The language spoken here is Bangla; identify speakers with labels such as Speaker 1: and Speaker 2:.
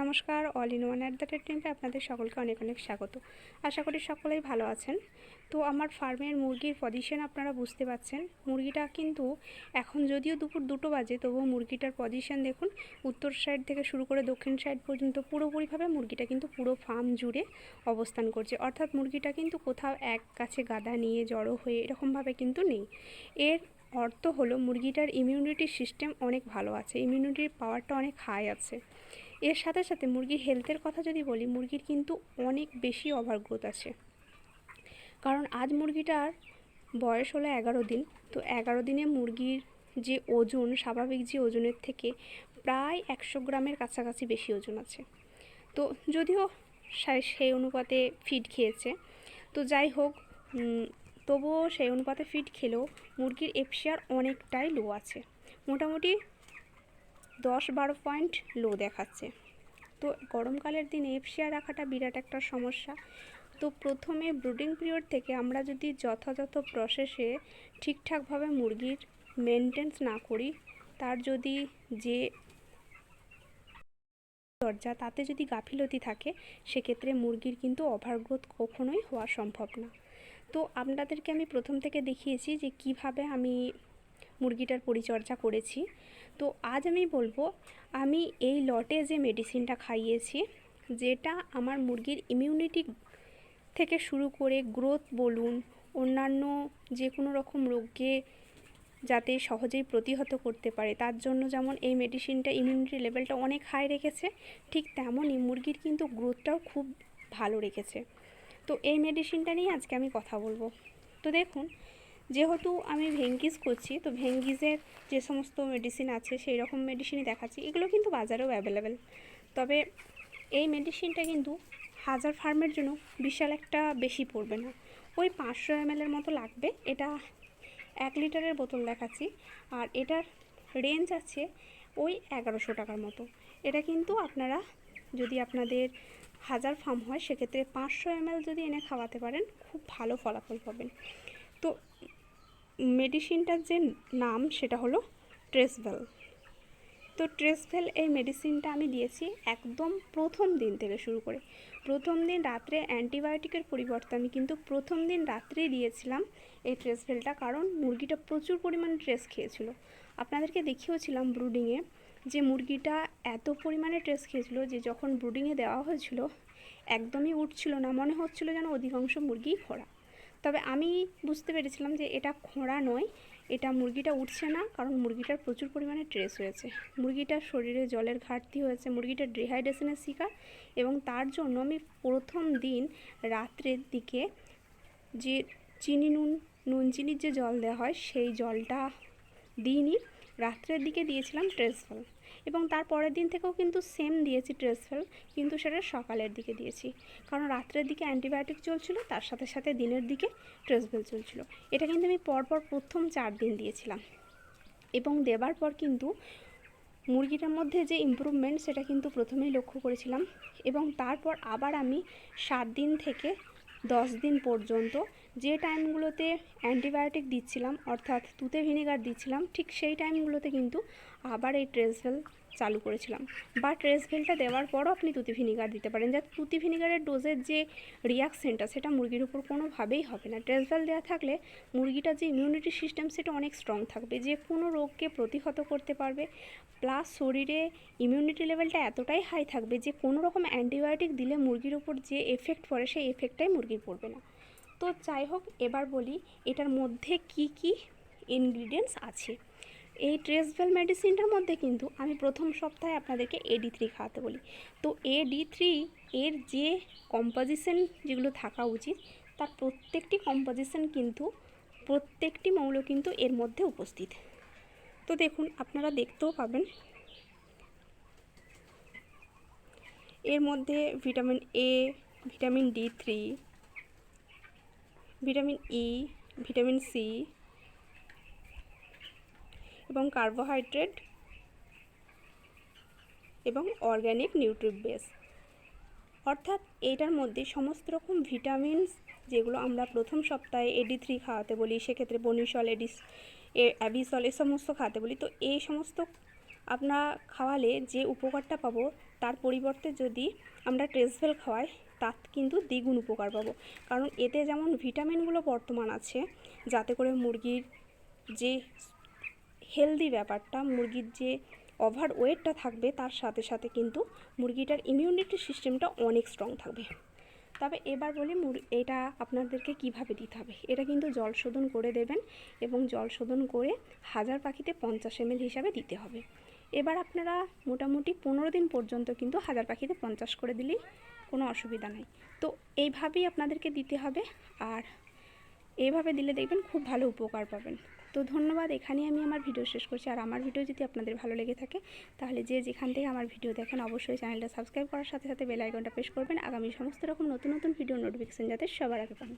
Speaker 1: নমস্কার all in one at the rate টিমে আপনাদের সকলকে অনেক অনেক স্বাগত। আশা করি সকলেই ভালো আছেন। তো আমার ফার্মের মুরগির পজিশন আপনারা বুঝতে পাচ্ছেন। মুরগিটা কিন্তু এখন যদিও দুপুর দুটো বাজে, তবুও মুরগিটার পজিশন দেখুন, উত্তর সাইড থেকে শুরু করে দক্ষিণ সাইড পর্যন্ত পুরোপুরিভাবে মুরগিটা কিন্তু পুরো ফার্ম জুড়ে অবস্থান করছে। অর্থাৎ মুরগিটা কিন্তু কোথাও এক কাছে গাদা নিয়ে জড়ো হয়ে এরকমভাবে কিন্তু নেই। এর অর্থ হলো মুরগিটার ইমিউনিটি সিস্টেম অনেক ভালো আছে। ইমিউনিটির পাওয়ারটা অনেক হাই আছে। এর সাথে সাথে মুরগির হেলথের কথা যদি বলি, মুরগির কিন্তু অনেক বেশি ওভারগ্রোথ আছে। কারণ আজ মুরগিটার বয়স হলো এগারো দিন, তো এগারো দিনে মুরগির যে ওজন, স্বাভাবিক যে ওজনের থেকে প্রায় একশো গ্রামের কাছাকাছি বেশি ওজন আছে। তো যদিও সেই অনুপাতে ফিড খেয়েছে, তো যাই হোক তবুও সেই অনুপাতে ফিড খেলেও মুরগির এফসিআর অনেকটাই লো আছে। মোটামুটি দশ বারো পয়েন্ট লো দেখাচ্ছে। তো গরমকালের দিনে এফসিআর রাখাটা বিরাট একটা সমস্যা। তো প্রথমে ব্রুডিং পিরিয়ড থেকে আমরা যদি যথাযথ প্রসেসে ঠিকঠাকভাবে মুরগির মেনটেন্স না করি, তার যদি যে দরজা, তাতে যদি গাফিলতি থাকে, সেক্ষেত্রে মুরগির কিন্তু ওভারগ্রোথ কখনোই হওয়া সম্ভব না। তো আপনাদেরকে আমি প্রথম থেকে দেখিয়েছি যে কীভাবে আমি মুরগিটার পরিচর্যা করেছি। তো আজ আমি বলব, আমি এই লটে যে মেডিসিনটা খাইয়েছি, যেটা আমার মুরগির ইমিউনিটি থেকে শুরু করে গ্রোথ বলুন, অন্যান্য যে কোনো রকম রোগকে যাতে সহজেই প্রতিহত করতে পারে, তার জন্য যেমন এই মেডিসিনটা ইমিউনিটি লেভেলটা অনেক হাই রেখেছে, ঠিক তেমনই মুরগির কিন্তু গ্রোথটাও খুব ভালো রেখেছে। তো এই মেডিসিনটা নিয়ে আজকে আমি কথা বলব। তো দেখুন যেহেতু আমি ভেঙ্গিস করছি তো ভেঙ্গিসের যে সমস্ত মেডিসিন আছে, সেই রকম মেডিসিনই দেখাচ্ছি। এগুলো কিন্তু বাজারেও অ্যাভেলেবেল তবে এই মেডিসিনটা কিন্তু হাজার ফার্মের জন্য বিশাল একটা বেশি পড়বে না। ওই পাঁচশো এমএলের মতো লাগবে। এটা এক লিটারের বোতল দেখাচ্ছি। আর এটার রেঞ্জ আছে ওই এগারোশো টাকার মতো। এটা কিন্তু আপনারা যদি আপনাদের হাজার ফার্ম হয়, সেক্ষেত্রে পাঁচশো এমএল যদি এনে খাওয়াতে পারেন, খুব ভালো ফলাফল পাবেন। তো মেডিসিনটার যে নাম সেটা হলো ট্রেসভেল তো ট্রেসভেল এই মেডিসিনটা আমি দিয়েছি একদম প্রথম দিন থেকে শুরু করে। প্রথম দিন রাত্রে অ্যান্টিবায়োটিকের পরিবর্তে আমি কিন্তু প্রথম দিন রাত্রেই দিয়েছিলাম এই ট্রেসভেলটা কারণ মুরগিটা প্রচুর পরিমাণে ট্রেস খেয়েছিল। আপনাদেরকে দেখিয়েছিলাম ব্রুডিংয়ে যে মুরগিটা এত পরিমাণে ট্রেস খেয়েছিল যে যখন ব্রুডিংয়ে দেওয়া হয়েছিল একদমই উঠছিল না, মনে হচ্ছিল যেন অধিকাংশ মুরগিই খোঁড়া তবে আমি বুঝতে পেরেছিলাম যে এটা খোঁড়া নয়, এটা মুরগিটা উঠছে না, কারণ মুরগিটার প্রচুর পরিমাণে ট্রেস হয়েছে। মুরগিটার শরীরে জলের ঘাটতি হয়েছে মুরগিটা ডিহাইড্রেশনের শিকার এবং তার জন্য আমি প্রথম দিন রাত্রের দিকে যে চিনি নুন নুন চিনির যে জল দেওয়া হয়, সেই জলটা দিইনি। রাত্রের দিকে দিয়েছিলাম ট্রেসফল। এবং তার পরের দিন থেকেও কিন্তু সেম দিয়েছি ট্রেসফল, কিন্তু সেটা সকালের দিকে দিয়েছি। কারণ রাত্রের দিকে অ্যান্টিবায়োটিক চলছিল, তার সাথে সাথে দিনের দিকে ট্রেসভেল চলছিল। এটা কিন্তু আমি পরপর প্রথম চার দিন দিয়েছিলাম। এবং দেবার পর কিন্তু মুরগিটার মধ্যে যে ইমপ্রুভমেন্ট সেটা কিন্তু প্রথমেই লক্ষ্য করেছিলাম। এবং তারপর আবার আমি সাত দিন থেকে দশ দিন পর্যন্ত যে টাইমগুলোতে অ্যান্টিবায়োটিক দিচ্ছিলাম, অর্থাৎ তুতে ভিনেগার দিচ্ছিলাম, ঠিক সেই টাইমগুলোতে কিন্তু আবার এই ট্রেসভেল চালু করেছিলাম। বা ট্রেসভেলটা দেওয়ার পরও আপনি তুতি ভিনিগার দিতে পারেন। যাতে তুতি ভিনিগারের ডোজের যে রিয়াকশনটা, সেটা মুরগির উপর কোনোভাবেই হবে না। ট্রেসভেল দেওয়া থাকলে মুরগিটার যে ইমিউনিটি সিস্টেম সেটা অনেক স্ট্রং থাকবে। যে কোনো রোগকে প্রতিহত করতে পারবে প্লাস শরীরে ইমিউনিটি লেভেলটা এতটাই হাই থাকবে যে কোনো রকম অ্যান্টিবায়োটিক দিলে মুরগির উপর যে এফেক্ট পড়ে, সেই এফেক্টটাই মুরগির পড়বে না। তো যাই হোক, এবার বলি এটার মধ্যে কি কি ইনগ্রিডিয়েন্টস আছে। এই ট্রেসভেল মেডিসিনটার মধ্যে কিন্তু আমি প্রথম সপ্তাহে আপনাদেরকে এডি থ্রি খাওয়াতে বলি। তো এডি থ্রি এর যে কম্পোজিশন যেগুলো থাকা উচিত, তার প্রত্যেকটি কম্পোজিশন কিন্তু প্রত্যেকটি মৌল কিন্তু এর মধ্যে উপস্থিত। তো দেখুন, আপনারা দেখতেও পাবেন এর মধ্যে vitamin A vitamin D three vitamin E vitamin C এবং কার্বোহাইড্রেট এবং অর্গ্যানিক নিউট্রিক বেস অর্থাৎ এটার মধ্যে সমস্ত রকম ভিটামিনস যেগুলো আমরা প্রথম সপ্তাহে এডি থ্রি খাওয়াতে বলি, সেক্ষেত্রে বনিসল এডিস অ্যাবিসল এ সমস্ত খাওয়াতে বলি। তো এই সমস্ত আপনারা খাওয়ালে যে উপকারটা পাবো, তার পরিবর্তে যদি আমরা ট্রেসভেল খাওয়াই তার কিন্তু দ্বিগুণ উপকার পাবো। কারণ এতে যেমন ভিটামিনগুলো বর্তমান আছে, যাতে করে মুরগির যে হেলদি ব্যাপারটা, মুরগির যে ওভার ওয়েটটা থাকবে, তার সাথে সাথে কিন্তু মুরগিটার ইমিউনিটি সিস্টেমটা অনেক স্ট্রং থাকবে। তবে এবার বলি এটা আপনাদেরকে কীভাবে দিতে হবে? এটা কিন্তু জল শোধন করে দেবেন এবং জল শোধন করে হাজার পাখিতে পঞ্চাশ এমএল হিসাবে দিতে হবে। এবার আপনারা মোটামুটি পনেরো দিন পর্যন্ত কিন্তু হাজার পাখিতে পঞ্চাশ করে দিলেই কোনো অসুবিধা নাই। তো এইভাবেই আপনাদেরকে দিতে হবে আর এইভাবে দিলে দেখবেন খুব ভালো উপকার পাবেন। তো ধন্যবাদ, এখানেই আমি আমার ভিডিও শেষ করছি। আর আমার ভিডিও যদি আপনাদের ভালো লেগে থাকে, তাহলে যে যেখান থেকে আমার ভিডিও দেখেন, অবশ্যই চ্যানেলটা সাবস্ক্রাইব করার সাথে সাথে বেল আইকনটা প্রেস করবেন। আগামী সমস্ত রকম নতুন নতুন ভিডিও নোটিফিকেশান যাতে সবার আগে পান।